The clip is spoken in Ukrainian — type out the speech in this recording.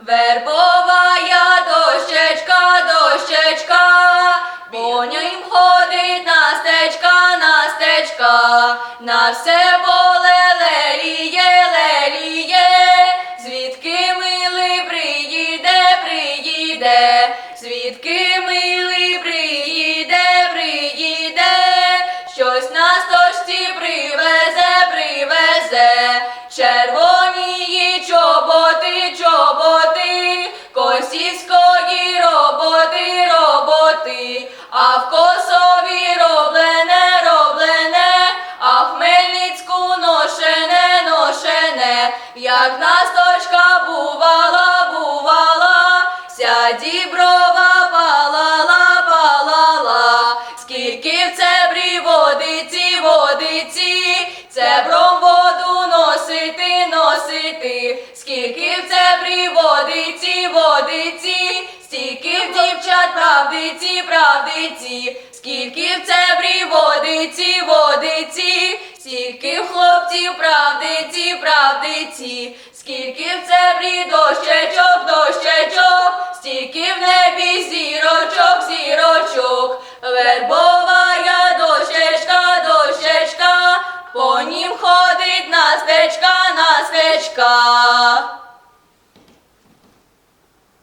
Вербовая дощечка, дощечка, по нім ходить настечка, настечка, на все косівської роботи, роботи, а в косові роблене, роблене, а в Хмельницьку ношене, ношене, як насточка бувала, бувала, ся діброва палала, палала, скільки в цебрі водиці, водиці, цебром воду носити, носити, скільки в цебрі водиці, водиці, стільки в дівчат, правдиці, правдиці, скільки в цебрі водиці, водиці, скільки в хлопців, правдиці, правдиці, скільки в цебрі дощечок, дощечок, стільки в небі зірочок, зірочок.